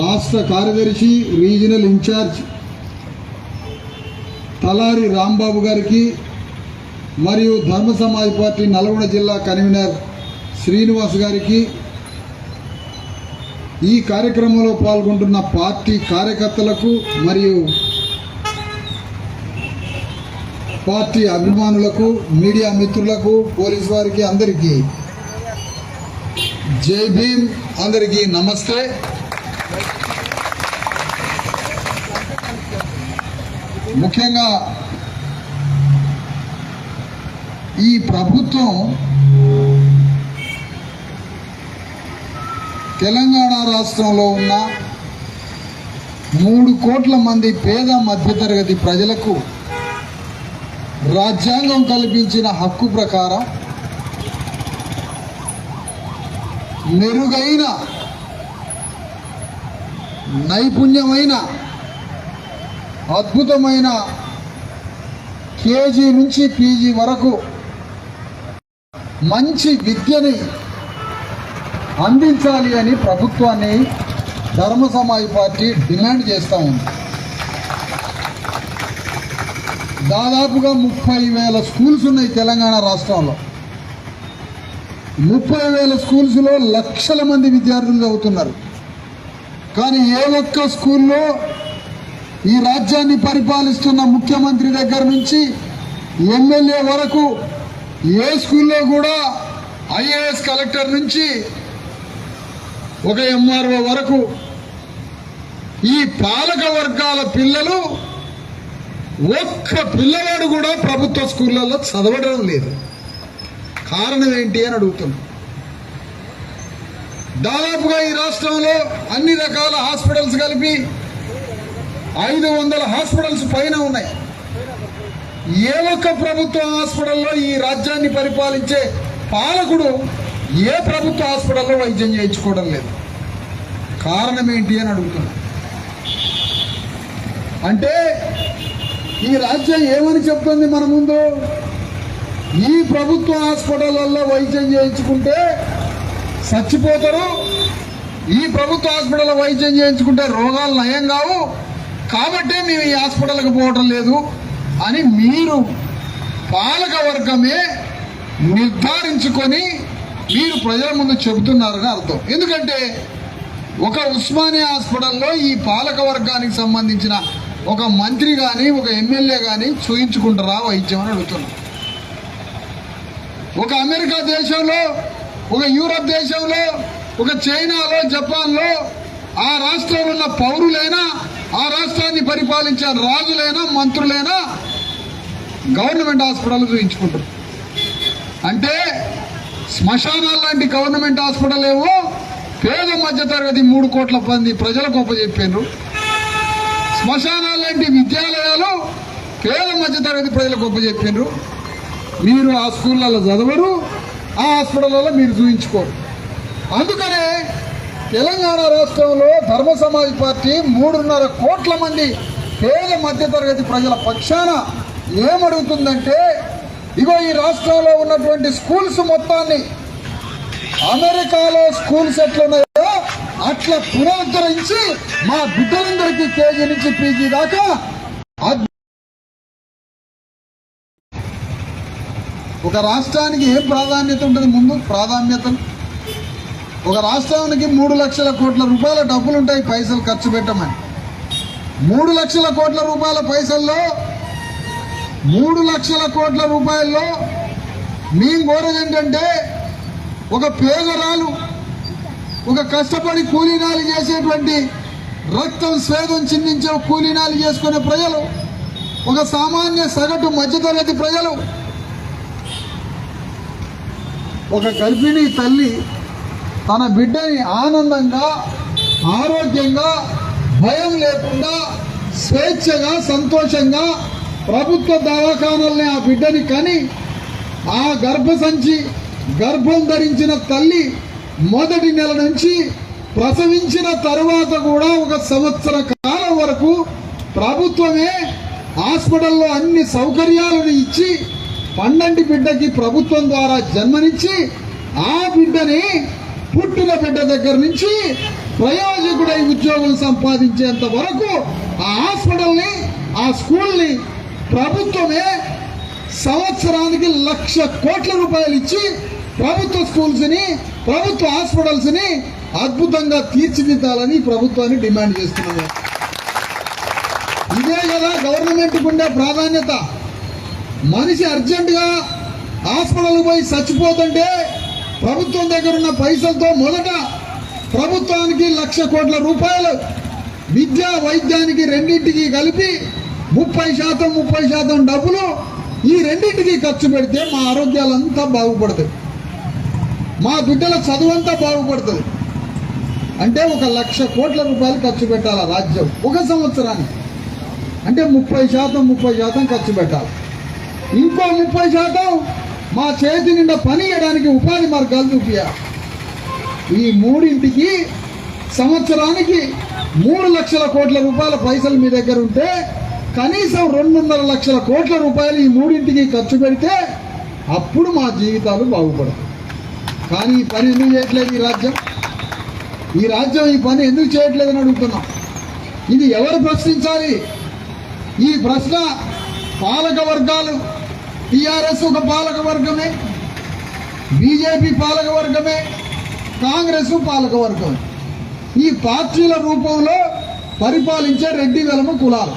రాష్ట్ర కార్యదర్శి regional incharge తలారి రాంబాబు గారికి మరియు ధర్మ సమాజ్ పార్టీ నల్గొండ జిల్లా కన్వీనర్ శ్రీనివాస్ గారికి ఈ కార్యక్రమంలో పాల్గొంటున్న పార్టీ కార్యకర్తలకు మరియు పార్టీ అభిమానులకు మీడియా మిత్రులకు పోలీస్ వారికి అందరికీ. జై భీమ్. అందరికీ నమస్తే. ముఖ్యంగా ఈ ప్రభుత్వం తెలంగాణ రాష్ట్రంలో ఉన్న మూడు కోట్ల మంది పేద మధ్యతరగతి ప్రజలకు రాజ్యాంగం కల్పించిన హక్కు ప్రకారం మెరుగైన నైపుణ్యమైన అద్భుతమైన కేజీ నుంచి పీజీ వరకు మంచి విద్యని అందించాలి అని ప్రభుత్వాన్ని ధర్మ సమాజ్ పార్టీ డిమాండ్ చేస్తూ ఉంది. దాదాపుగా ముప్పై వేల స్కూల్స్ ఉన్నాయి తెలంగాణ రాష్ట్రంలో. ముప్పై వేల స్కూల్స్లో లక్షల మంది విద్యార్థులు చదువుతున్నారు. కానీ ఏ ఒక్క స్కూల్లో ఈ రాజ్యాన్ని పరిపాలిస్తున్న ముఖ్యమంత్రి దగ్గర నుంచి ఎమ్మెల్యే వరకు ఏ స్కూల్లో కూడా ఐఏఎస్ కలెక్టర్ నుంచి ఒక ఎంఆర్ఓ వరకు ఈ పాలక వర్గాల పిల్లలు ఒక్క పిల్లవాడు కూడా ప్రభుత్వ స్కూళ్ళల్లో చదవడం లేదు. కారణం ఏంటి అని అడుగుతున్నాం. దాదాపుగా ఈ రాష్ట్రంలో అన్ని రకాల హాస్పిటల్స్ కలిపి ఐదు వందల హాస్పిటల్స్ పైన ఉన్నాయి. ఏ ఒక్క ప్రభుత్వ హాస్పిటల్లో ఈ రాజ్యాన్ని పరిపాలించే పాలకుడు ఏ ప్రభుత్వ హాస్పిటల్లో వైద్యం చేయించుకోవడం లేదు. కారణం ఏంటి అని అడుగుతున్నా. అంటే ఈ రాజ్యం ఏమని చెప్తుంది మన ముందు? ఈ ప్రభుత్వ హాస్పిటల్లో వైద్యం చేయించుకుంటే చచ్చిపోతారు. ఈ ప్రభుత్వ హాస్పిటల్లో వైద్యం చేయించుకుంటే రోగాలు నయం కావు. కాబట్టే మేము ఈ హాస్పిటల్కి పోవటం లేదు అని మీరు పాలక వర్గమే నిర్ధారించుకొని మీరు ప్రజల ముందు చెబుతున్నారని అర్థం. ఎందుకంటే ఒక ఉస్మానియా హాస్పిటల్లో ఈ పాలక వర్గానికి సంబంధించిన ఒక మంత్రి కానీ ఒక ఎమ్మెల్యే కానీ చూయించుకుంటారా వైద్యం అని అడుగుతున్నాం. ఒక అమెరికా దేశంలో ఒక యూరప్ దేశంలో ఒక చైనాలో జపాన్లో ఆ రాష్ట్రంలో ఉన్న పౌరులైనా ఆ రాష్ట్రాన్ని పరిపాలించే రాజులైనా మంత్రులైనా గవర్నమెంట్ హాస్పిటల్ చూయించుకుంటారు. అంటే శ్మశానాలు లాంటి గవర్నమెంట్ హాస్పిటల్ ఏమో పేద మధ్యతరగతి మూడు కోట్ల మంది ప్రజలకు చెప్పారు శ్మశానాలు లాంటి విద్యాలయాలు పేద మధ్యతరగతి ప్రజలకు చెప్పారు మీరు ఆ స్కూళ్ళలో చదవరు ఆ హాస్పిటల్లో మీరు చూయించుకోరు. అందుకనే తెలంగాణ రాష్ట్రంలో ధర్మ సమాజ్ పార్టీ మూడున్నర కోట్ల మంది పేద మధ్యతరగతి ప్రజల పక్షాన ఏమడుగుతుందంటే ఇగో ఈ రాష్ట్రంలో ఉన్నటువంటి స్కూల్స్ మొత్తాన్ని అమెరికాలో స్కూల్స్ ఎట్లున్నాయో అట్లా పునరుద్ధరించి మా బిడ్డలందరికీ కేజీ నుంచి పీజీ దాకా ఒక రాష్ట్రానికి ఏం ప్రాధాన్యత ఉంటుంది? ముందు ప్రాధాన్యతలు. ఒక రాష్ట్రానికి మూడు లక్షల కోట్ల రూపాయల డబ్బులు ఉంటాయి పైసలు ఖర్చు పెట్టమని. మూడు లక్షల కోట్ల రూపాయల పైసల్లో మూడు లక్షల కోట్ల రూపాయల్లో మేము కోరేది ఏంటంటే ఒక పేదరాలు ఒక కష్టపడి కూలీనాలు చేసేటువంటి రక్తం స్వేదం చిందించే కూలీనాలు చేసుకునే ప్రజలు ఒక సామాన్య సగటు మధ్యతరగతి ప్రజలు ఒక గర్భిణీ తల్లి తన బిడ్డని ఆనందంగా ఆరోగ్యంగా భయం లేకుండా స్వేచ్ఛగా సంతోషంగా ప్రభుత్వ దవాఖానల్ని ఆ బిడ్డని కని ఆ గర్భసంచి గర్భం ధరించిన తల్లి మొదటి నెల నుంచి ప్రసవించిన తరువాత కూడా ఒక సంవత్సర కాలం వరకు ప్రభుత్వమే హాస్పిటల్లో అన్ని సౌకర్యాలను ఇచ్చి పండంటి బిడ్డకి ప్రభుత్వం ద్వారా జన్మనిచ్చి ఆ బిడ్డని పుట్టిన బిడ్డ దగ్గర నుంచి ప్రయోజకుడై ఉద్యోగం సంపాదించేంత వరకు ఆ హాస్పిటల్ని ఆ స్కూల్ని ప్రభుత్వమే సంవత్సరానికి లక్ష కోట్ల రూపాయలు ఇచ్చి ప్రభుత్వ స్కూల్స్ని ప్రభుత్వ హాస్పిటల్స్ని అద్భుతంగా తీర్చిదిద్దాలని ప్రభుత్వాన్ని డిమాండ్ చేస్తున్నాము ఇదే కదా గవర్నమెంట్కి ఉండే ప్రాధాన్యత. మనిషి అర్జెంటుగా హాస్పిటల్కి పోయి చచ్చిపోతుంటే ప్రభుత్వం దగ్గర ఉన్న పైసలతో మొదట ప్రభుత్వానికి లక్ష కోట్ల రూపాయలు విద్యా వైద్యానికి రెండింటికి కలిపి ముప్పై శాతం ముప్పై శాతం డబ్బులు ఈ రెండింటికి ఖర్చు పెడితే మా ఆరోగ్యాలంతా బాగుపడతాయి మా బిడ్డల చదువంతా బాగుపడుతుంది. అంటే ఒక లక్ష కోట్ల రూపాయలు ఖర్చు పెట్టాలి రాజ్యం? ఒక సంవత్సరానికి. అంటే ముప్పై శాతం ముప్పై శాతం ఖర్చు పెట్టాలి. ఇంకో ముప్పై శాతం మా చేతి నిండా పని చేయడానికి ఉపాధి మార్గాలు చూపించాలి ఈ మూడింటికి సంవత్సరానికి మూడు లక్షల కోట్ల రూపాయల పైసలు మీ దగ్గర ఉంటే కనీసం రెండున్నర లక్షల కోట్ల రూపాయలు ఈ మూడింటికి ఖర్చు పెడితే అప్పుడు మా జీవితాలు బాగుపడతాయి కానీ ఈ పని ఎందుకు చేయట్లేదు ఈ రాజ్యం? ఈ రాజ్యం ఈ పని ఎందుకు చేయట్లేదని అడుగుతున్నాం. ఇది ఎవరు ప్రశ్నించాలి? ఈ ప్రశ్న పాలక వర్గాలు టిఆర్ఎస్ ఒక పాలక వర్గమే బీజేపీ పాలక వర్గమే కాంగ్రెస్ పాలక వర్గం ఈ పార్టీల రూపంలో పరిపాలించే రెడ్డి వెలమ కులాలు.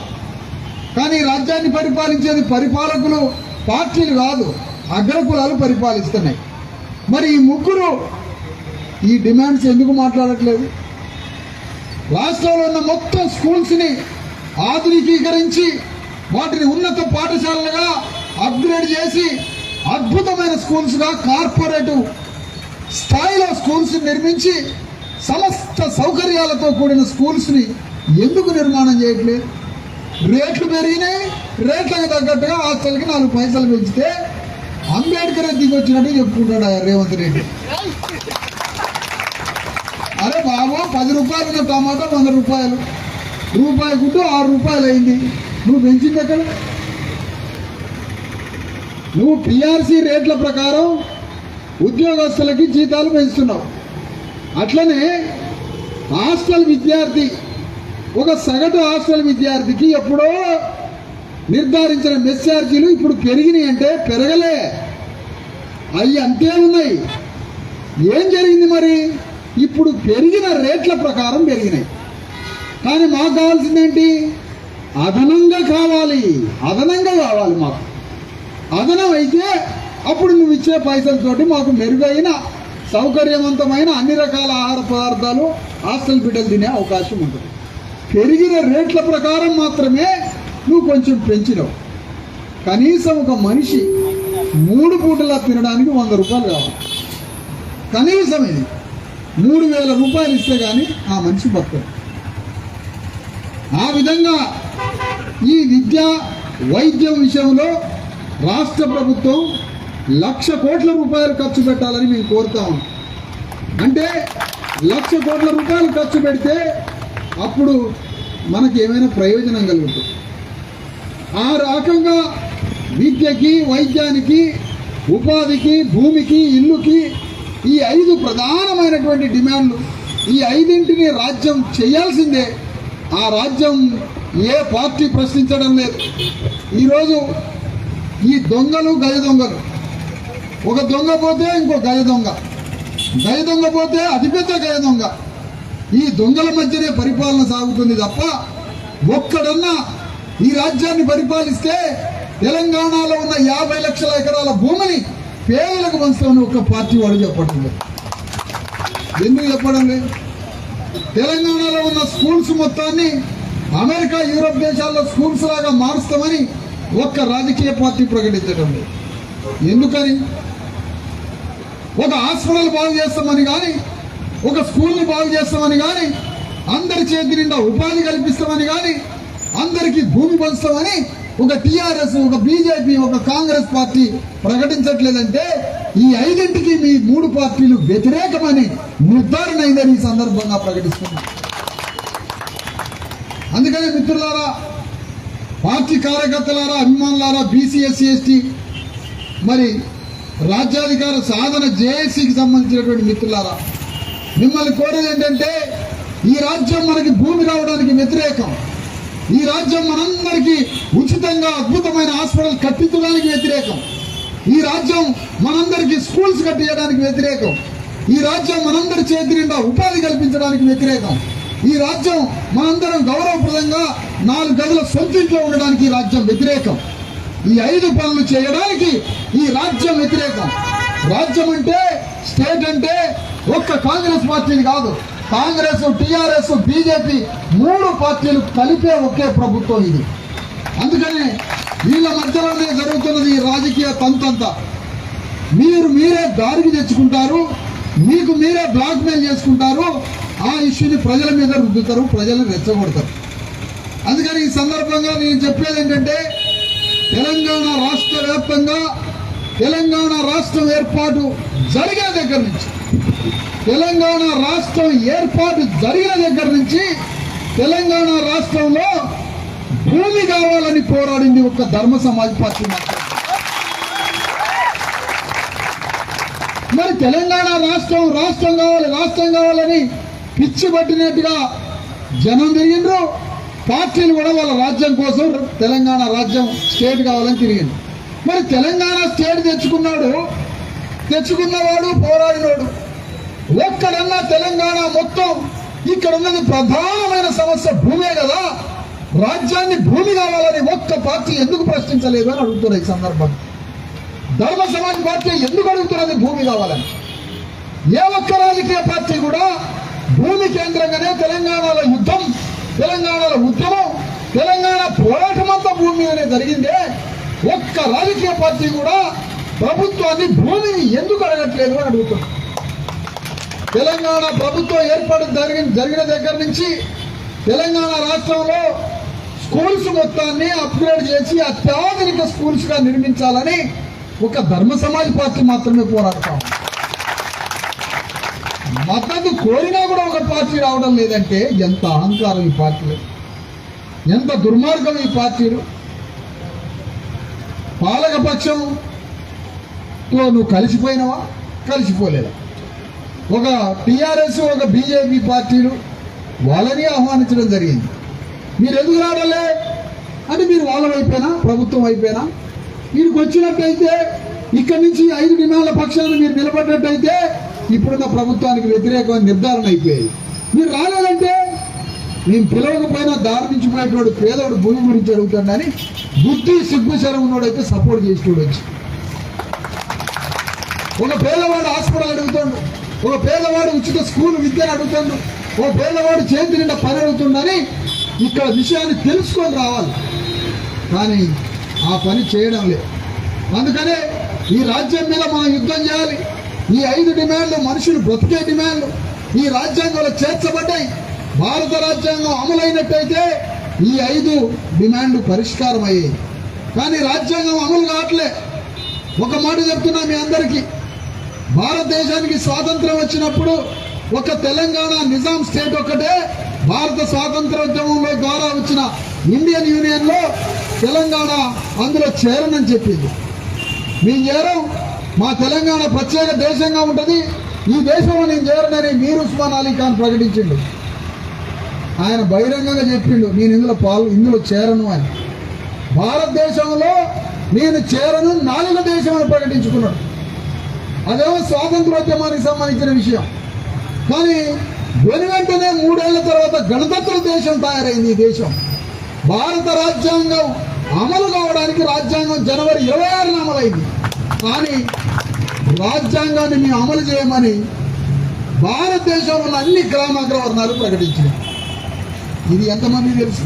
కానీ రాజ్యాన్ని పరిపాలించేది పరిపాలకులు పార్టీలు కాదు అగ్ర కులాలు పరిపాలిస్తున్నాయి. మరి ఈ ముగ్గురు ఈ డిమాండ్స్ ఎందుకు మాట్లాడట్లేదు? రాష్ట్రంలో ఉన్న మొత్తం స్కూల్స్ని ఆధునికీకరించి వాటిని ఉన్నత పాఠశాలలుగా అప్గ్రేడ్ చేసి అద్భుతమైన స్కూల్స్గా కార్పొరేటివ్ స్థాయిలో స్కూల్స్ నిర్మించి సమస్త సౌకర్యాలతో కూడిన స్కూల్స్ని ఎందుకు నిర్మాణం చేయట్లేదు? రేట్లు పెరిగినాయి రేట్లకు తగ్గట్టుగా హాస్టల్కి నాలుగు పైసలు పెంచితే అంబేద్కర్ దిగి వచ్చినట్టు చెప్పుకుంటాడు ఆ రేవంత్ రెడ్డి. అరే బాబు పది రూపాయలు ఉన్న టమాటా వంద రూపాయలు. రూపాయి గుడ్డు ఆరు రూపాయలు అయింది నువ్వు పెంచింది ఎక్కడ? నువ్వు పిఆర్సీ రేట్ల ప్రకారం ఉద్యోగస్తులకి జీతాలు పెంచుతున్నావు. అట్లనే హాస్టల్ విద్యార్థి ఒక సగటు హాస్టల్ విద్యార్థికి ఎప్పుడో నిర్ధారించిన మెస్ ఛార్జీలు ఇప్పుడు పెరిగినాయి అంటే పెరగలే. అవి అంతే ఉన్నాయి. ఏం జరిగింది మరి? ఇప్పుడు పెరిగిన రేట్ల ప్రకారం పెరిగినాయి. కానీ మాకు కావాల్సింది ఏంటి అదనంగా కావాలి. అదనంగా కావాలి మాకు. అదనమైతే అప్పుడు నువ్వు ఇచ్చే పైసలతోటి మాకు మెరుగైన సౌకర్యవంతమైన అన్ని రకాల ఆహార పదార్థాలు హాస్టల్ బిడ్డలు తినే అవకాశం ఉంటుంది. పెరిగిన రేట్ల ప్రకారం మాత్రమే నువ్వు కొంచెం పెంచినావు. కనీసం ఒక మనిషి మూడు పూటలా తినడానికి వంద రూపాయలు కావాలి. కనీసం ఇది. మూడు వేల రూపాయలు ఇస్తే కానీ ఆ మనిషి బతకడు. ఆ విధంగా ఈ విద్య వైద్యం విషయంలో రాష్ట్ర ప్రభుత్వం లక్ష కోట్ల రూపాయలు ఖర్చు పెట్టాలని మేము కోరుతా ఉన్నాం. అంటే లక్ష కోట్ల రూపాయలు ఖర్చు పెడితే అప్పుడు మనకి ఏమైనా ప్రయోజనం కలుగుతుంది. ఆ రకంగా విద్యకి వైద్యానికి ఉపాధికి భూమికి ఇల్లుకి ఈ ఐదు ప్రధానమైనటువంటి డిమాండ్లు ఈ ఐదింటిని రాజ్యం చేయాల్సిందే. ఆ రాజ్యం ఏ పార్టీ ప్రశ్నించడం లేదు. ఈరోజు ఈ దొంగలు గజ దొంగలు. ఒక దొంగ పోతే ఇంకో గజ దొంగ. గజ దొంగ పోతే అతిపెద్ద గజ దొంగ. ఈ దొంగల మధ్యనే పరిపాలన సాగుతుంది తప్ప ఒక్కడన్నా ఈ రాజ్యాన్ని పరిపాలిస్తే తెలంగాణలో ఉన్న యాభై లక్షల ఎకరాల భూమిని పేదలకు పంచుతామని ఒక పార్టీ వాడు చెప్పడం. లేదు ఎందుకు చెప్పడం లేదు? తెలంగాణలో ఉన్న స్కూల్స్ మొత్తాన్ని అమెరికా యూరప్ దేశాల్లో స్కూల్స్ లాగా మారుస్తామని ఒక్క రాజకీయ పార్టీ ప్రకటించడం లేదు ఎందుకని? ఒక హాస్పిటల్ బాగు చేస్తామని కానీ ఒక స్కూల్ని బాగు చేస్తామని కానీ అందరి చేతి నిండా ఉపాధి కల్పిస్తామని కానీ అందరికీ భూమి పంచుతామని ఒక టీఆర్ఎస్ ఒక బీజేపీ ఒక కాంగ్రెస్ పార్టీ ప్రకటించట్లేదంటే ఈ ఐదింటికి మీ మూడు పార్టీలు వ్యతిరేకమని నిర్ధారణ అయిందని ఈ సందర్భంగా ప్రకటిస్తున్నాం. అందుకనే మిత్రులారా పార్టీ కార్యకర్తలారా అభిమానులారా బీసీ ఎస్సీ ఎస్టీ మరి రాజ్యాధికార సాధన జేఏసీకి సంబంధించినటువంటి మిత్రులారా మిమ్మల్ని కోరేది ఏంటంటే ఈ రాజ్యం మనకి భూమి రావడానికి వ్యతిరేకం. ఈ రాజ్యం మనందరికీ ఉచితంగా అద్భుతమైన హాస్పిటల్ కట్టించడానికి వ్యతిరేకం. ఈ రాజ్యం మనందరికీ స్కూల్స్ కట్టించడానికి వ్యతిరేకం. ఈ రాజ్యం మనందరి చేతి నిండా ఉపాధి కల్పించడానికి వ్యతిరేకం. ఈ రాజ్యం మనందరం గౌరవప్రదంగా నాలుగు గదుల సొంత ఇంట్లో ఉండడానికి ఈ రాజ్యం వ్యతిరేకం. ఈ ఐదు పనులు చేయడానికి ఈ రాజ్యం వ్యతిరేకం. రాజ్యం అంటే స్టేట్ అంటే ఒక్క కాంగ్రెస్ పార్టీని కాదు. కాంగ్రెస్ టిఆర్ఎస్ బీజేపీ మూడు పార్టీలు కలిపే ఒకే ప్రభుత్వం ఇది. అందుకని వీళ్ళ మధ్యలోనే జరుగుతున్నది ఈ రాజకీయ తంతంతా. మీరు మీరే దారికి తెచ్చుకుంటారు మీకు మీరే బ్లాక్మెయిల్ చేసుకుంటారు ఆ ఇష్యూని ప్రజల మీద రుద్దుతారు ప్రజలను రెచ్చగొడతారు. అందుకని ఈ సందర్భంగా నేను చెప్పేది ఏంటంటే తెలంగాణ రాష్ట్ర వ్యాప్తంగా తెలంగాణ రాష్ట్రం ఏర్పాటు జరిగిన దగ్గర నుంచి తెలంగాణ రాష్ట్రం ఏర్పాటు జరిగిన దగ్గర నుంచి తెలంగాణ రాష్ట్రంలో భూమి కావాలని పోరాడింది ఒక్క ధర్మ సమాజ్ పార్టీ మాత్రం మరి తెలంగాణ రాష్ట్రం రాష్ట్రం కావాలి రాష్ట్రం కావాలని పిచ్చి పట్టినట్టుగా జనం తిరిగిండ్రు. పార్టీలు కూడా వాళ్ళ రాజ్యం కోసం తెలంగాణ రాజ్యం స్టేట్ కావాలని తిరిగింది. మరి తెలంగాణ స్టేట్ తెచ్చుకున్నాడు. తెచ్చుకున్నవాడు పోరాడినోడు. ఒక్కడన్నా తెలంగాణ మొత్తం ఇక్కడ ఉన్నది ప్రధానమైన సమస్య భూమే కదా. రాజ్యాన్ని భూమి కావాలని ఒక్క పార్టీ ఎందుకు ప్రశ్నించలేదు అని అడుగుతున్నారు ఈ సందర్భంగా ధర్మ సమాజ్ పార్టీ ఎందుకు అడుగుతున్నది భూమి కావాలని? ఏ ఒక్క రాజకీయ పార్టీ కూడా భూమి కేంద్రంగానే తెలంగాణలో యుద్ధం తెలంగాణలో ఉద్యమం తెలంగాణ పోరాటం అంతా భూమి మీదనే జరిగిందే. ఒక్క రాజకీయ పార్టీ కూడా ప్రభుత్వాన్ని భూమిని ఎందుకు అడగట్లేదు అని అడుగుతాం. తెలంగాణ ప్రభుత్వం ఏర్పాటు జరిగిన జరిగిన దగ్గర నుంచి తెలంగాణ రాష్ట్రంలో స్కూల్స్ మొత్తాన్ని అప్గ్రేడ్ చేసి అత్యాధునిక స్కూల్స్గా నిర్మించాలని ఒక ధర్మ సమాజ్ పార్టీ మాత్రమే పోరాడతాం మద్దతు కోరినా కూడా ఒక పార్టీ రావడం లేదంటే ఎంత అహంకారం ఈ పార్టీలు? ఎంత దుర్మార్గం ఈ పార్టీలు? పాలకపక్షంతో నువ్వు కలిసిపోయినావా? కలిసిపోలేదా? ఒక టీఆర్ఎస్ ఒక బీజేపీ పార్టీలు వాళ్ళని ఆహ్వానించడం జరిగింది. మీరు ఎందుకు రావడలే అని మీరు వాళ్ళం అయిపోయినా ప్రభుత్వం అయిపోయినా వీరికి వచ్చినట్టయితే ఇక్కడి నుంచి ఐదు డిమాండ్ల పక్షాలను మీరు నిలబడినట్టయితే ఇప్పుడున్న ప్రభుత్వానికి వ్యతిరేకమైన నిర్ధారణ అయిపోయాయి. మీరు రాలేదంటే నేను పిలవకపోయినా దారి నుంచి పోయేటువంటి పేదోడు భూమి గురించి అడుగుతాడని బుద్ధి సిగ్గు ఉన్నోడైతే సపోర్ట్ చేసేవాడు వచ్చి. ఒక పేదవాడు హాస్పిటల్ అడుగుతాడు ఒక పేదవాడు ఉచిత స్కూల్ విద్యను అడుగుతాడు ఒక పేదవాడు చేతి నిండా పని అడుగుతుండని ఇక్కడ విషయాన్ని తెలుసుకొని రావాలి. కానీ ఆ పని చేయడం లేదు. అందుకనే ఈ రాజ్యం మీద మనం యుద్ధం చేయాలి. ఈ ఐదు డిమాండ్లు మనుషులు బ్రతికే డిమాండ్లు ఈ రాజ్యాంగంలో చేర్చబడ్డాయి. భారత రాజ్యాంగం అమలైనట్టయితే ఈ ఐదు డిమాండ్లు పరిష్కారం అయ్యాయి కానీ రాజ్యాంగం అమలు కావట్లే. ఒక మాట చెప్తున్నా మీ అందరికీ. భారతదేశానికి స్వాతంత్రం వచ్చినప్పుడు ఒక తెలంగాణ నిజాం స్టేట్ ఒక్కటే భారత స్వాతంత్రోద్యమంలో ద్వారా వచ్చిన ఇండియన్ యూనియన్లో తెలంగాణ అందులో చేరనని చెప్పింది. మేము చేరం మా తెలంగాణ ప్రత్యేక దేశంగా ఉంటుంది. ఈ దేశంలో నేను చేరనని మీరు ఉస్మాన్ అలీ ఖాన్ ప్రకటించిండు. ఆయన బహిరంగంగా చెప్పిండు నేను ఇందులో పాలు ఇందులో చేరను అని. భారతదేశంలో నేను చేరను నాలుగ దేశం అని ప్రకటించుకున్నాడు. అదేమో స్వాతంత్రోద్యమానికి సంబంధించిన విషయం. కానీ వెను వెంటనే మూడేళ్ళ తర్వాత గణతంత్ర దేశం తయారైంది ఈ దేశం. భారత రాజ్యాంగం అమలు కావడానికి రాజ్యాంగం జనవరి ఇరవై ఆరున అమలైంది. కానీ రాజ్యాంగాన్ని మేము అమలు చేయమని భారతదేశంలో ఉన్న అన్ని గ్రామాగ్రవర్ణాలు ప్రకటించినాయి ఇది ఎంతమంది తెలుసు?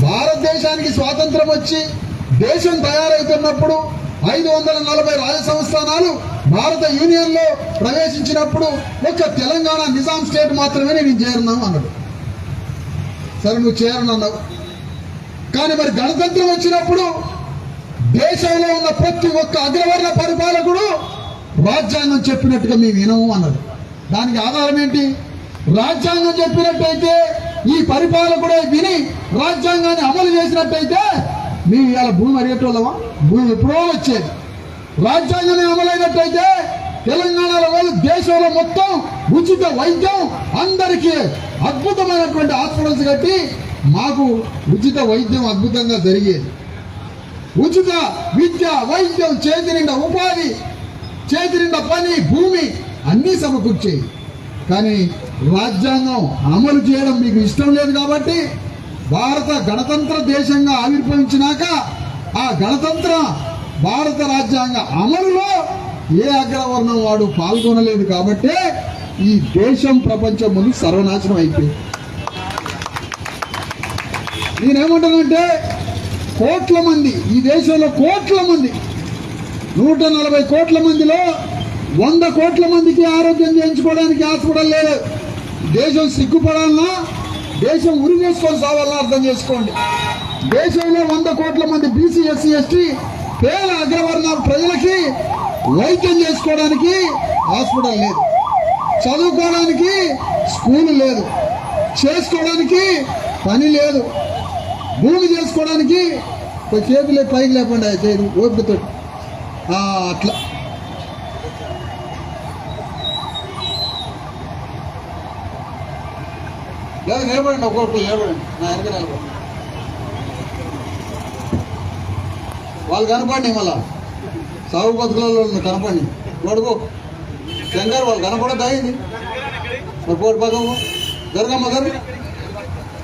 భారతదేశానికి స్వాతంత్రం వచ్చి దేశం తయారవుతున్నప్పుడు ఐదు వందల నలభై రాజ సంస్థానాలు భారత యూనియన్లో ప్రవేశించినప్పుడు ఒక్క తెలంగాణ నిజాం స్టేట్ మాత్రమే నేను చేరున్నాను అన్నాడు. సరే నువ్వు చేరనన్నావు. కానీ మరి గణతంత్రం వచ్చినప్పుడు దేశంలో ఉన్న ప్రతి ఒక్క అగ్రవర్ణ పరిపాలకుడు రాజ్యాంగం చెప్పినట్టుగా మేము వినము అన్నది. దానికి ఆధారం ఏంటి? రాజ్యాంగం చెప్పినట్టయితే ఈ పరిపాలకుడే విని రాజ్యాంగాన్ని అమలు చేసినట్టయితే మేము ఇవాళ భూమి అడిగేటోళ్ళమా భూమి ఎప్పుడో వచ్చేది. రాజ్యాంగం అమలైనట్టయితే తెలంగాణలో వాళ్ళు దేశంలో మొత్తం ఉచిత వైద్యం అందరికీ అద్భుతమైనటువంటి హాస్పిటల్స్ కట్టి మాకు ఉచిత వైద్యం అద్భుతంగా జరిగేది. ఉచిత విద్య వైద్యం చేతి నిండా ఉపాధి చేతి నిండా పని భూమి అన్నీ సమకూర్చేయి కానీ రాజ్యాంగం అమలు చేయడం మీకు ఇష్టం లేదు కాబట్టి భారత గణతంత్ర దేశంగా ఆవిర్భవించినాక ఆ గణతంత్ర భారత రాజ్యాంగ అమలులో ఏ అగ్రవర్ణం వాడు పాల్గొనలేదు కాబట్టి ఈ దేశం ప్రపంచం ముందు సర్వనాశనం అయిపోయింది. నేనేమంటానంటే కోట్ల మంది ఈ దేశంలో కోట్ల మంది నూట నలభై కోట్ల మందిలో వంద కోట్ల మందికి ఆరోగ్యం చేయించుకోవడానికి హాస్పిటల్ లేదు. దేశం సిగ్గుపడాలన్నా దేశం ఉరిగేసుకొని సావాలన్నా అర్థం చేసుకోండి. దేశంలో వంద కోట్ల మంది బీసీ ఎస్సీ ఎస్టీ పేద అగ్రవర్ణాల ప్రజలకి వైద్యం చేసుకోవడానికి హాస్పిటల్ లేదు. చదువుకోవడానికి స్కూల్ లేదు. చేసుకోవడానికి పని లేదు. భూమి చేసుకోవడానికి చేతులే పైకి లేకుండా చేయదు ఓపికతో. అట్లా. లేదు నిలబడండి ఒక్కొక్కరు నిలబడండి. నా వెనక నిలబడండి. వాళ్ళు కనపడండి మళ్ళా. సాగు బతుకులలో కనపడండి. పడుకో శంకర్ వాళ్ళు కనపడద్దు అయింది మరి పోటీ పక్కకు జరగమ్మ జరుగు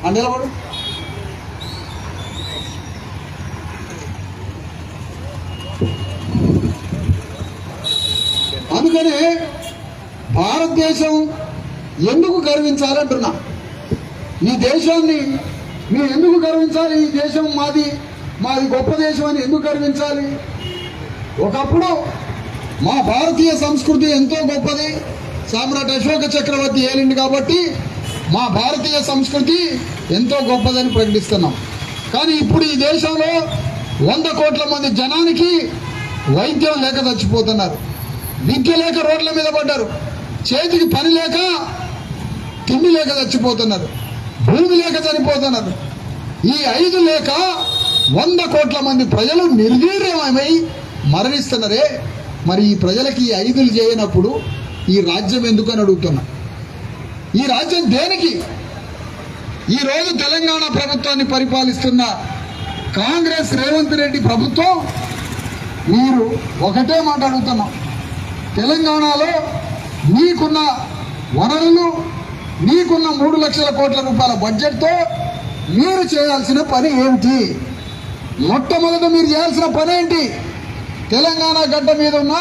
ఆ నిలబడు. అందుకనే భారతదేశం ఎందుకు గర్వించాలంటున్నా ఈ దేశాన్ని మీరు ఎందుకు గర్వించాలి? ఈ దేశం మాది మాది గొప్ప దేశం అని ఎందుకు గర్వించాలి? ఒకప్పుడు మా భారతీయ సంస్కృతి ఎంతో గొప్పది. సామ్రాట్ అశోక చక్రవర్తి ఏలింది కాబట్టి మా భారతీయ సంస్కృతి ఎంతో గొప్పదని ప్రకటిస్తున్నాం. కానీ ఇప్పుడు ఈ దేశంలో వంద కోట్ల మంది జనానికి వైద్యం లేక చచ్చిపోతున్నారు. విద్య లేక రోడ్ల మీద పడ్డారు. చేతికి పని లేక తిండి లేక చచ్చిపోతున్నారు. భూమి లేక చనిపోతున్నారు. ఈ ఐదు లేక వంద కోట్ల మంది ప్రజలు నిర్వీర్యమై మరణిస్తున్నారే. మరి ఈ ప్రజలకి ఈ ఐదులు చేయనప్పుడు ఈ రాజ్యం ఎందుకని అడుగుతున్నా? ఈ రాజ్యం దేనికి? ఈ రోజు తెలంగాణ ప్రభుత్వాన్ని పరిపాలిస్తున్న కాంగ్రెస్ రేవంత్ రెడ్డి ప్రభుత్వం మీరు ఒకటే మాట అడుగుతున్నాం. తెలంగాణలో మీకున్న వనరులు మీకున్న మూడు లక్షల కోట్ల రూపాయల బడ్జెట్తో మీరు చేయాల్సిన పని ఏమిటి? మొట్టమొదట మీరు చేయాల్సిన పని ఏంటి? తెలంగాణ గడ్డ మీద ఉన్న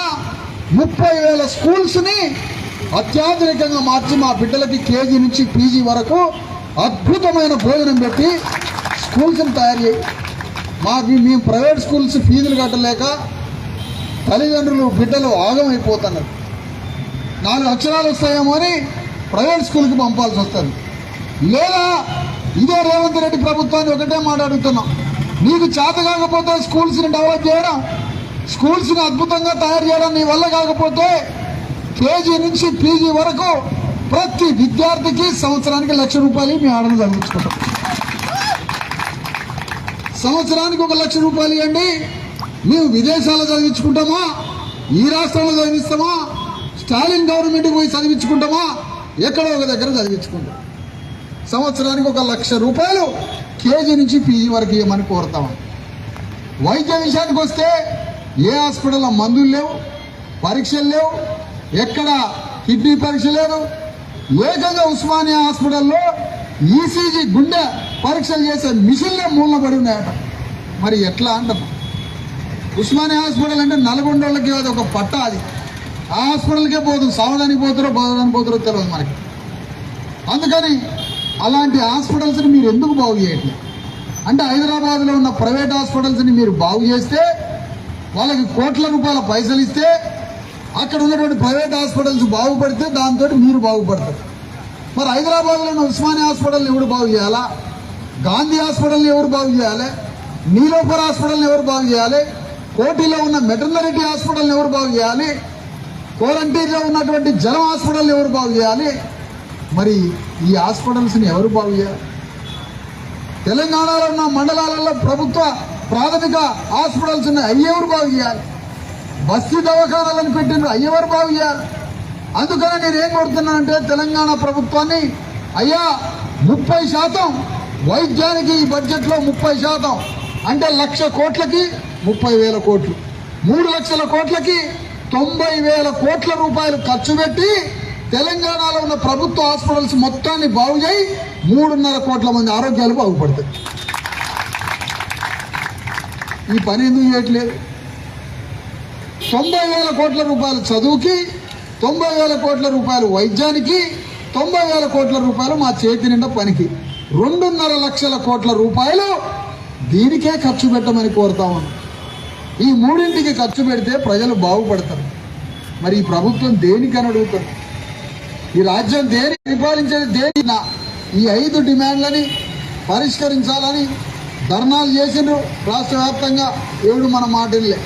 ముప్పై వేల స్కూల్స్ని అత్యాధునికంగా మార్చి మా బిడ్డలకి కేజీ నుంచి పీజీ వరకు అద్భుతమైన భోజనం పెట్టి స్కూల్స్ని తయారు చేయి. మాకు మేము ప్రైవేట్ స్కూల్స్ ఫీజులు కట్టలేక తల్లిదండ్రులు బిడ్డలు ఆగమైపోతున్నారు. నాలుగు అక్షరాలు వస్తాయేమో అని ప్రైవేట్ స్కూల్కి పంపాల్సి వస్తుంది. లేదా ఇదే రేవంత్ రెడ్డి ప్రభుత్వాన్ని ఒకటే మాట్లాడుతున్నాం నీకు చేత కాకపోతే స్కూల్స్ని డెవలప్ చేయడం స్కూల్స్ని అద్భుతంగా తయారు చేయడం నీ వల్ల కాకపోతే కేజీ నుంచి పీజీ వరకు ప్రతి విద్యార్థికి సంవత్సరానికి లక్ష రూపాయలు మీ ఆడను తగ్గించుకుంటాం సంవత్సరానికి ఒక లక్ష రూపాయలు ఇవ్వండి. మేము విదేశాల్లో చదివించుకుంటామా? ఈ రాష్ట్రంలో చదివిస్తామా? స్టాలిన్ గవర్నమెంట్కి పోయి చదివించుకుంటామా? ఎక్కడో ఒక దగ్గర చదివించుకుంటాం. సంవత్సరానికి ఒక లక్ష రూపాయలు కేజీ నుంచి పీజీ వరకు ఇవ్వమని కోరుతాం. వైద్య విషయానికి వస్తే ఏ హాస్పిటల్లో మందులు లేవు పరీక్షలు లేవు ఎక్కడ కిడ్నీ పరీక్ష లేదు. ఏకంగా ఉస్మానియా హాస్పిటల్లో ఈసీజీ గుండె పరీక్షలు చేసే మిషన్లే మూలన పడి ఉన్నాయట. మరి ఎట్లా అంటారు? ఉస్మానియా హాస్పిటల్ అంటే నల్గొండ వాళ్ళకి అది ఒక పట్ట అది. ఆ హాస్పిటల్కే పోదు సావధానికి పోతారో బాధడానికి పోతారో తెలియదు మనకి. అందుకని అలాంటి హాస్పిటల్స్ని మీరు ఎందుకు బాగు చేయట్లేదు అంటే హైదరాబాద్లో ఉన్న ప్రైవేట్ హాస్పిటల్స్ని మీరు బాగు చేస్తే వాళ్ళకి కోట్ల రూపాయల పైసలు ఇస్తే అక్కడ ఉన్నటువంటి ప్రైవేట్ హాస్పిటల్స్ బాగుపడితే దాంతో మీరు బాగుపడతారు. మరి హైదరాబాద్లో ఉన్న ఉస్మానియా హాస్పిటల్ని ఎవరు బాగు చేయాలా? గాంధీ హాస్పిటల్ని ఎవరు బాగు చేయాలి? నీలోఫర్ హాస్పిటల్ని ఎవరు బాగు చేయాలి? కోటిలో ఉన్న మెటర్నరిటీ హాస్పిటల్ని ఎవరు బాగు చేయాలి? క్వారంటైన్లో ఉన్నటువంటి జలం హాస్పిటల్ని ఎవరు బాగు చేయాలి? మరి ఈ హాస్పిటల్స్ని ఎవరు బాగు చేయాలి? తెలంగాణలో ఉన్న మండలాలలో ప్రభుత్వ ప్రాథమిక హాస్పిటల్స్ ఉన్నాయి అవి ఎవరు బాగు చేయాలి. బస్తీ దవాఖానాలను పెట్టిండ్రు ఎవరు బాగు చేయాలి. అందుకని నేను ఏం తెలంగాణ ప్రభుత్వాన్ని అయ్యా ముప్పై శాతం వైద్యానికి ఈ బడ్జెట్లో ముప్పై శాతం అంటే లక్ష కోట్లకి ముప్పై వేల కోట్లు. మూడు లక్షల కోట్లకి తొంభై వేల కోట్ల రూపాయలు ఖర్చు పెట్టి తెలంగాణలో ఉన్న ప్రభుత్వ హాస్పిటల్స్ మొత్తాన్ని బాగు చేయి మూడున్నర కోట్ల మంది ఆరోగ్యాలు బాగుపడతాయి. ఈ పని ఎందుకు చేయట్లేదు? తొంభై వేల కోట్ల రూపాయలు చదువుకి తొంభై వేల కోట్ల రూపాయలు వైద్యానికి తొంభై వేల కోట్ల రూపాయలు మా చేతి నిండా పనికి. రెండున్నర లక్షల కోట్ల రూపాయలు దీనికే ఖర్చు పెట్టమని కోరుతా ఉన్నాం. ఈ మూడింటికి ఖర్చు పెడితే ప్రజలు బాగుపడతారు. మరి ఈ ప్రభుత్వం దేనికని అడుగుతారు ఈ రాజ్యం దేని పరిపాలించేది దేని నా- ఈ ఐదు డిమాండ్లని పరిష్కరించాలని ధర్నాలు చేసిండ్రు రాష్ట్ర వ్యాప్తంగా ఎవడు మన మాటలే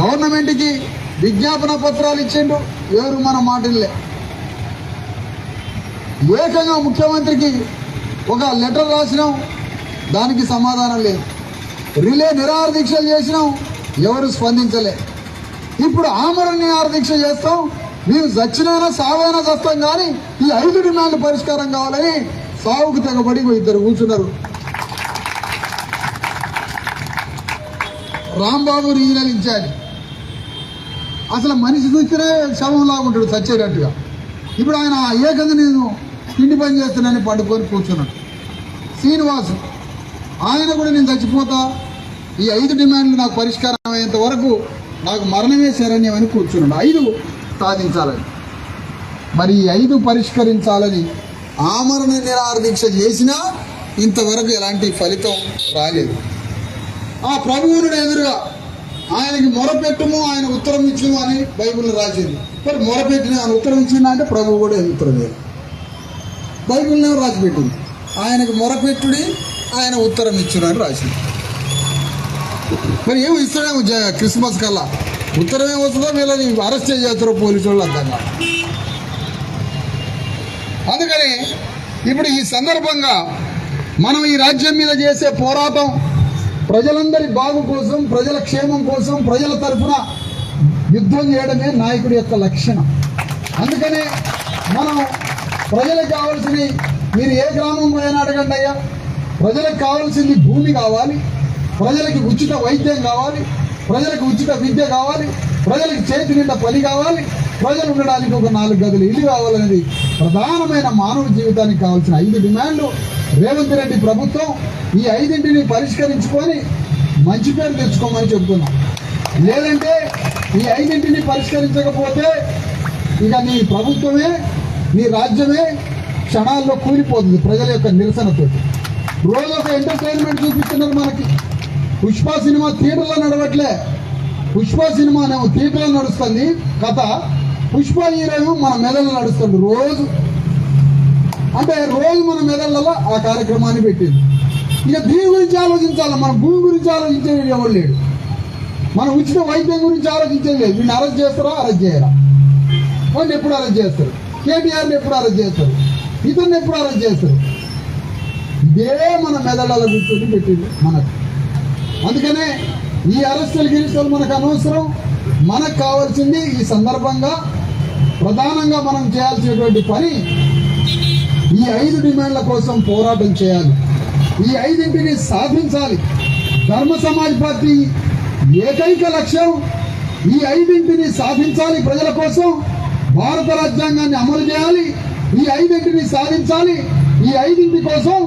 గవర్నమెంట్కి విజ్ఞాపన పత్రాలు ఇచ్చిండు ఎవరు మన మాటలే ఏకంగా ముఖ్యమంత్రికి ఒక లెటర్ రాసినాం దానికి సమాధానం లేదు. రిలే నిరాహార చేసినాం ఎవరు స్పందించలే. ఇప్పుడు ఆమరణ నిరాహార చేస్తాం మేము చచ్చినైనా సావైనా చస్తాం కానీ ఈ ఐదు డిమాండ్లు పరిష్కారం కావాలని సావుకు తెగబడి ఇద్దరు కూర్చున్నారు. Rambabu regional incharge. అసలు మనిషి చూస్తేనే శవంలాగా ఉంటాడు చచ్చేటట్టుగా. ఇప్పుడు ఆయన ఏకంగా నేను పిండి పని చేస్తున్నానని పండుకొని కూర్చున్నాడు. శ్రీనివాసు. ఆయన కూడా నేను చచ్చిపోతా. ఈ ఐదు డిమాండ్లు నాకు పరిష్కారం అయ్యేంత వరకు నాకు మరణమే శరణ్యం అని కూర్చున్నాడు. ఐదు సాధించాలని. మరి ఈ ఐదు పరిష్కరించాలని ఆమరణ నిరాహార దీక్ష చేసినా ఇంతవరకు ఎలాంటి ఫలితం రాలేదు. ఆ ప్రభువునుడు ఎదురుగా ఆయనకి మొరపెట్టుము ఆయన ఉత్తరం ఇచ్చుము అని బైబిల్ రాసింది. మరి మొరపెట్టిన ఆయన ఉత్తరం ఇచ్చిందా అంటే ప్రభువు కూడా ఉత్తరం లేదు బైబిల్నే రాసిపెట్టింది. ఆయనకు మొరపెట్టుడి ఆయన ఉత్తరం ఇచ్చును అని రాసింది మరి ఏమి ఇస్తాడేమో జ- క్రిస్మస్ కల్లా? ఉత్తరం ఏమొస్తుందో వీళ్ళని అరెస్ట్ చేస్తారో పోలీసు వాళ్ళు అర్థం కాదు. అందుకని ఇప్పుడు ఈ సందర్భంగా మనం ఈ రాజ్యం మీద చేసే పోరాటం ప్రజలందరి బాగు కోసం ప్రజల క్షేమం కోసం ప్రజల తరఫున యుద్ధం చేయడమే నాయకుడి యొక్క లక్షణం. అందుకనే మనం ప్రజలకు కావాల్సినవి మీరు ఏ గ్రామం పోయినా అడగండి అయ్యా. ప్రజలకు కావాల్సింది భూమి కావాలి ప్రజలకి ఉచిత వైద్యం కావాలి ప్రజలకు ఉచిత విద్య కావాలి ప్రజలకు చేతి నిండా పని కావాలి ప్రజలు ఉండడానికి ఒక నాలుగు గదులు ఇల్లు కావాలనేది ప్రధానమైన మానవ జీవితానికి కావాల్సిన ఐదు డిమాండ్లు. రేవంత్ రెడ్డి ప్రభుత్వం ఈ ఐదింటిని పరిష్కరించుకొని మంచి పేరు తెచ్చుకోమని చెప్తున్నాం లేదంటే ఈ ఐదింటిని పరిష్కరించకపోతే ఇక నీ ప్రభుత్వమే నీ రాజ్యమే క్షణాల్లో కూలిపోతుంది ప్రజల యొక్క నిరసనతో రోజు ఒక ఎంటర్టైన్మెంట్ చూపిస్తున్నారు మనకి. పుష్ప సినిమా థియేటర్లో నడవట్లే. పుష్ప సినిమా అనేమో థియేటర్లో నడుస్తుంది. కథ. పుష్ప హీరో మన మెదళ్ళు నడుస్తుంది రోజు. అంటే రోజు మన మెదళ్ళలో ఆ కార్యక్రమాన్ని పెట్టింది. ఇక దీని గురించి ఆలోచించాలి. మన భూమి గురించి ఆలోచించేది ఎవరు లేడు. మన ఉచిత వైద్యం గురించి ఆలోచించేది లేదు. వీడిని అరెస్ట్ చేస్తారా? అరెస్ట్ చేయరా? వాళ్ళు ఎప్పుడు అరెస్ట్ చేస్తారు? కేటీఆర్ని ఎప్పుడు అరెస్ట్ చేస్తారు? ఇతన్ని ఎప్పుడు అరెస్ట్ చేస్తారు? ఇదే మన మెదడాల కూర్చొని పెట్టింది మనకు. అందుకనే ఈ అరెస్టులు గిరిస్టులు మనకు అనవసరం. మనకు కావాల్సింది ఈ సందర్భంగా ప్రధానంగా మనం చేయాల్సినటువంటి పని ఈ ఐదు డిమాండ్ల కోసం పోరాటం చేయాలి. ఈ ఐదింటిని సాధించాలి. ధర్మ సమాజ్ పార్టీ ఏకైక లక్ష్యం ఈ ఐదింటిని సాధించాలి ప్రజల కోసం. భారత రాజ్యాంగాన్ని అమలు చేయాలి. ఈ ఐదింటిని సాధించాలి. ఈ ఐదింటి కోసం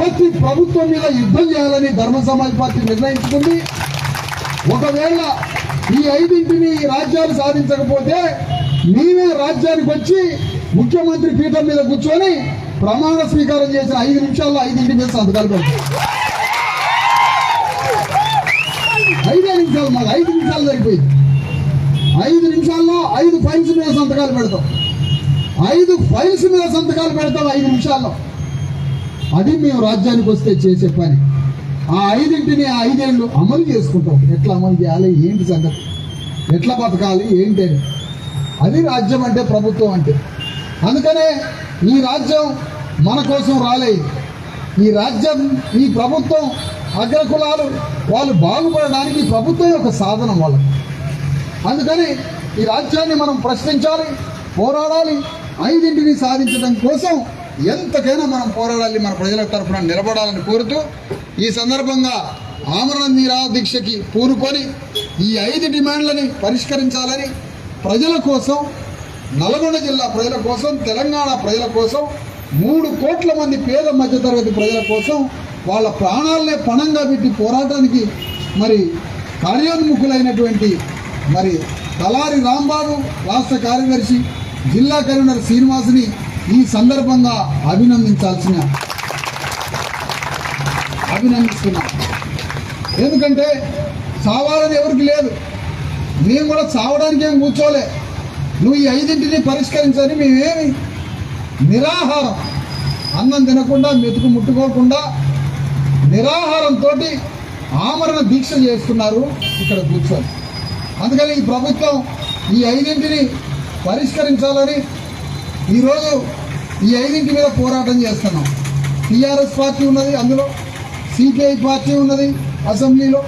ప్రతి ప్రభుత్వం మీద యుద్ధం చేయాలని ధర్మ సమాజ్ పార్టీ నిర్ణయించుకుంది. ఒకవేళ ఈ ఐదింటిని ఈ రాజ్యాలు సాధించకపోతే మేమే రాజ్యానికి వచ్చి ముఖ్యమంత్రి పీఠం మీద కూర్చొని ప్రమాణ స్వీకారం చేసిన ఐదు నిమిషాల్లో ఐదింటి మీద సంతకాలు పెడతాం. ఐదే నిమిషాలు మాకు ఐదు నిమిషాలు సరిపోయింది. ఐదు నిమిషాల్లో ఐదు ఫైల్స్ మీద సంతకాలు పెడతాం. ఐదు ఫైల్స్ మీద సంతకాలు పెడతాం ఐదు నిమిషాల్లో. అది మేము రాజ్యానికి వస్తే చేసే పని. ఆ ఐదింటిని ఆ ఐదేళ్ళు అమలు చేసుకుంటాం. ఎట్లా అమలు చేయాలి? ఏంటి సంగతి? ఎట్లా బతకాలి? ఏంటి అని. అది రాజ్యం అంటే ప్రభుత్వం అంటే. అందుకనే ఈ రాజ్యం మన కోసం రాలేదు ఈ రాజ్యం ఈ ప్రభుత్వం అగ్రకులాలు వాళ్ళు బాగుపడడానికి ప్రభుత్వం యొక్క సాధనం వాళ్ళకి. అందుకని ఈ రాజ్యాన్ని మనం ప్రశ్నించాలి పోరాడాలి ఐదింటిని సాధించడం కోసం ఎంతకైనా మనం పోరాడాలి మన ప్రజల తరఫున నిలబడాలని కోరుతూ ఈ సందర్భంగా ఆమరణ నిరా దీక్షకి పూనుకొని ఈ ఐదు డిమాండ్లని పరిష్కరించాలని ప్రజల కోసం నల్గొండ జిల్లా ప్రజల కోసం తెలంగాణ ప్రజల కోసం మూడు కోట్ల మంది పేద మధ్యతరగతి ప్రజల కోసం వాళ్ళ ప్రాణాలనే పణంగా పెట్టి పోరాటానికి మరి కార్యోన్ముఖులైనటువంటి మరి తలారి రాంబాబు రాష్ట్ర కార్యదర్శి జిల్లా కన్వీనర్ శ్రీనివాసుని ఈ సందర్భంగా అభినందించాల్సిన అభినందిస్తున్నా. ఎందుకంటే చావాలని ఎవరికి లేదు. మేము కూడా చావడానికి ఏం కూర్చోలే. నువ్వు ఈ ఐదింటిని పరిష్కరించని మేమేమి నిరాహారం అన్నం తినకుండా మెతుకు ముట్టుకోకుండా నిరాహారంతో ఆమరణ దీక్ష చేస్తున్నారు ఇక్కడ కూర్చొని. అందుకని ఈ ప్రభుత్వం ఈ ఐదింటిని పరిష్కరించాలని ఈరోజు ఈ ఐదింటి మీద పోరాటం చేస్తున్నాం. టీఆర్ఎస్ పార్టీ ఉన్నది అందులో సిపిఐ పార్టీ ఉన్నది అసెంబ్లీలో.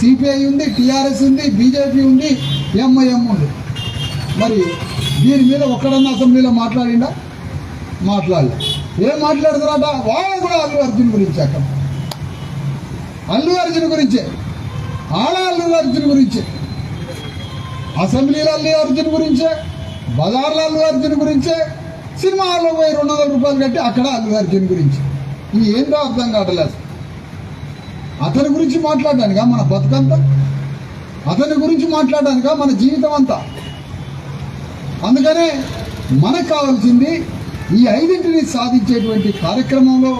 సిపిఐ ఉంది టీఆర్ఎస్ ఉంది బీజేపీ ఉంది ఎంఐఎం ఉంది. మరి దీని మీద ఒక్కడన్నా అసెంబ్లీలో మాట్లాడిండా మాట్లాడలే. ఏం మాట్లాడుతున్నారట? వాళ్ళు కూడా అల్లు అర్జున్ గురించి అక్కడ. అల్లు అర్జున్ గురించే. ఆడ అల్లు అర్జున్ గురించే. అసెంబ్లీలో అల్లు అర్జున్ గురించే బజార్లో అల్లు అర్జున్ గురించే సినిమా హాల్లో పోయి రెండు వందల రూపాయలు కట్టి అక్కడ అల్లు అర్జున్ గురించి. ఇది ఏంటో అర్థం కావట్లేదు అతని గురించి మాట్లాడడానిక మన బతుకంతా? అతని గురించి మాట్లాడడానిక మన జీవితం అంతా అందుకనే మనకు కావాల్సింది ఈ ఐదింటిని సాధించేటువంటి కార్యక్రమంలో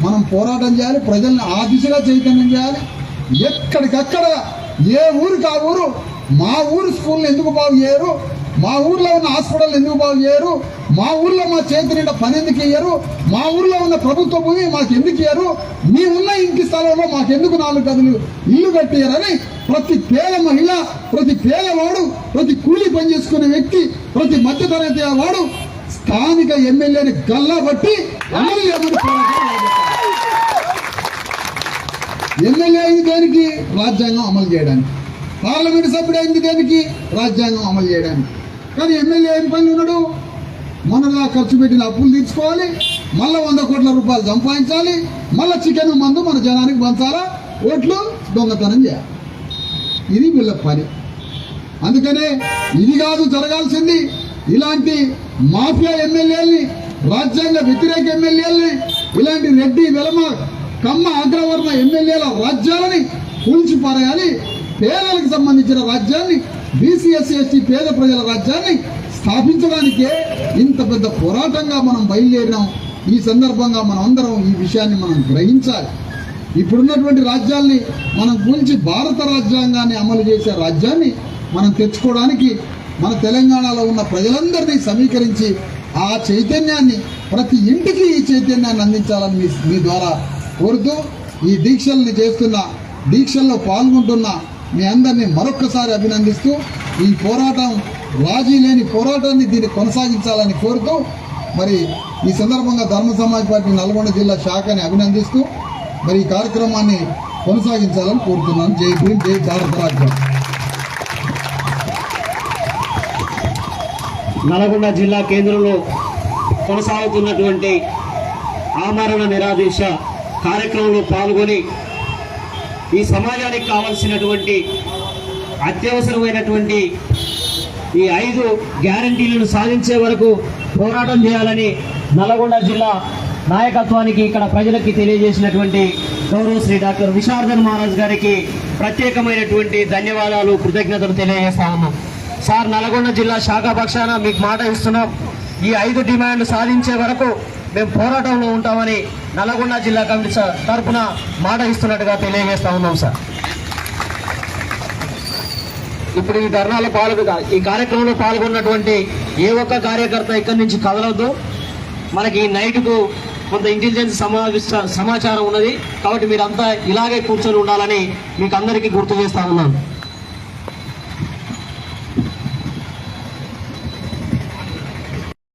మనం పోరాటం చేయాలి ప్రజల్ని ఆ దిశగా చైతన్యం చేయాలి. ఎక్కడికక్కడ ఏ ఊరు కా ఊరు మా ఊరు స్కూల్ని ఎందుకు బాగు చేయరు? మా ఊర్లో ఉన్న హాస్పిటల్ ఎందుకు బాగు చేయరు? మా ఊర్లో మా చేతి నిండా పని ఎందుకు ఇయ్యరు? మా ఊర్లో ఉన్న ప్రభుత్వ భూమి మాకు ఎందుకు ఇయ్యరు? మీ ఉన్న ఇంటి స్థలంలో మాకు ఎందుకు నాలుగు గదులు ఇల్లు కట్టియ్యరని ప్రతి పేద మహిళ ప్రతి పేదవాడు ప్రతి కూలి పని చేసుకునే వ్యక్తి ప్రతి మధ్యతరగతి వాడు స్థానిక ఎమ్మెల్యేని గల్లా బట్టి అమలు చేయమని ఎమ్మెల్యే అయింది దేనికి? రాజ్యాంగం అమలు చేయడానికి. పార్లమెంట్ సభ్యుడు అయింది దేనికి? రాజ్యాంగం అమలు చేయడానికి. కానీ ఎమ్మెల్యే ఏం పని ఉన్నాడు? మొన్నగా ఖర్చు పెట్టిన అప్పులు తీర్చుకోవాలి మళ్ళీ వంద కోట్ల రూపాయలు సంపాదించాలి మళ్ళీ చికెన్ మందు మన జనానికి పంచాలా? ఓట్లు దొంగతనం చేయాలి. ఇది వీళ్ళ పని. అందుకనే ఇది కాదు జరగాల్సింది ఇలాంటి మాఫియా ఎమ్మెల్యేలని రాజ్యాంగ వ్యతిరేక ఎమ్మెల్యేలని ఇలాంటి రెడ్డి వెలమ కమ్మ అగ్రవర్ణ ఎమ్మెల్యేల రాజ్యాలని కూల్చిపారేయాలి. పేదలకు సంబంధించిన రాజ్యాన్ని బీసీ ఎస్సీ ఎస్టీ పేద ప్రజల రాజ్యాన్ని స్థాపించడానికే ఇంత పెద్ద పోరాటంగా మనం బయలుదేరినాం. ఈ సందర్భంగా మనం అందరం ఈ విషయాన్ని మనం గ్రహించాలి. ఇప్పుడున్నటువంటి రాజ్యాల్ని మనం గురించి భారత రాజ్యాంగాన్ని అమలు చేసే రాజ్యాన్ని మనం తెచ్చుకోవడానికి మన తెలంగాణలో ఉన్న ప్రజలందరినీ సమీకరించి ఆ చైతన్యాన్ని ప్రతి ఇంటికి ఈ చైతన్యాన్ని అందించాలని మీ మీ ద్వారా కోరుతూ ఈ దీక్షల్ని చేస్తున్న దీక్షల్లో పాల్గొంటున్న మీ అందరినీ మరొక్కసారి అభినందిస్తూ ఈ పోరాటం రాజీ లేని పోరాటాన్ని దీన్ని కొనసాగించాలని కోరుతూ మరి ఈ సందర్భంగా ధర్మ సమాజ్ పార్టీ నల్గొండ జిల్లా శాఖని అభినందిస్తూ మరి ఈ కార్యక్రమాన్ని కొనసాగించాలని కోరుతున్నాను. జై భీమ్ జై భారత రాజ్యం నల్గొండ జిల్లా కేంద్రంలో కొనసాగుతున్నటువంటి ఆమరణ నిరాదీక్ష కార్యక్రమంలో పాల్గొని ఈ సమాజానికి కావలసినటువంటి అత్యవసరమైనటువంటి ఈ ఐదు గ్యారంటీలను సాధించే వరకు పోరాటం చేయాలని నల్గొండ జిల్లా నాయకత్వానికి ఇక్కడ ప్రజలకి తెలియజేసినటువంటి గౌరవ శ్రీ డాక్టర్ విశార్దన్ మహారాజ్ గారికి ప్రత్యేకమైనటువంటి ధన్యవాదాలు కృతజ్ఞతలు తెలియజేస్తా ఉన్నాం. సార్ నల్గొండ జిల్లా శాఖ పక్షాన మీకు మాట ఇస్తున్నాం. ఈ ఐదు డిమాండ్లు సాధించే వరకు మేము పోరాటంలో ఉంటామని నల్గొండ జిల్లా కమిటీ సార్ మాట ఇస్తున్నట్టుగా తెలియజేస్తా ఉన్నాం సార్. ఇప్పుడు ఈ ధర్నాలో పాల్గొ ఈ కార్యక్రమంలో పాల్గొన్నటువంటి ఏ ఒక్క కార్యకర్త ఇక్కడి నుంచి కదలవద్దు మనకి ఈ నైట్కు కొంత ఇంటెలిజెన్స్ సమావేశ సమాచారం ఉన్నది. కాబట్టి మీరంతా ఇలాగే కూర్చొని ఉండాలని మీకు అందరికీ గుర్తు చేస్తా ఉన్నాను.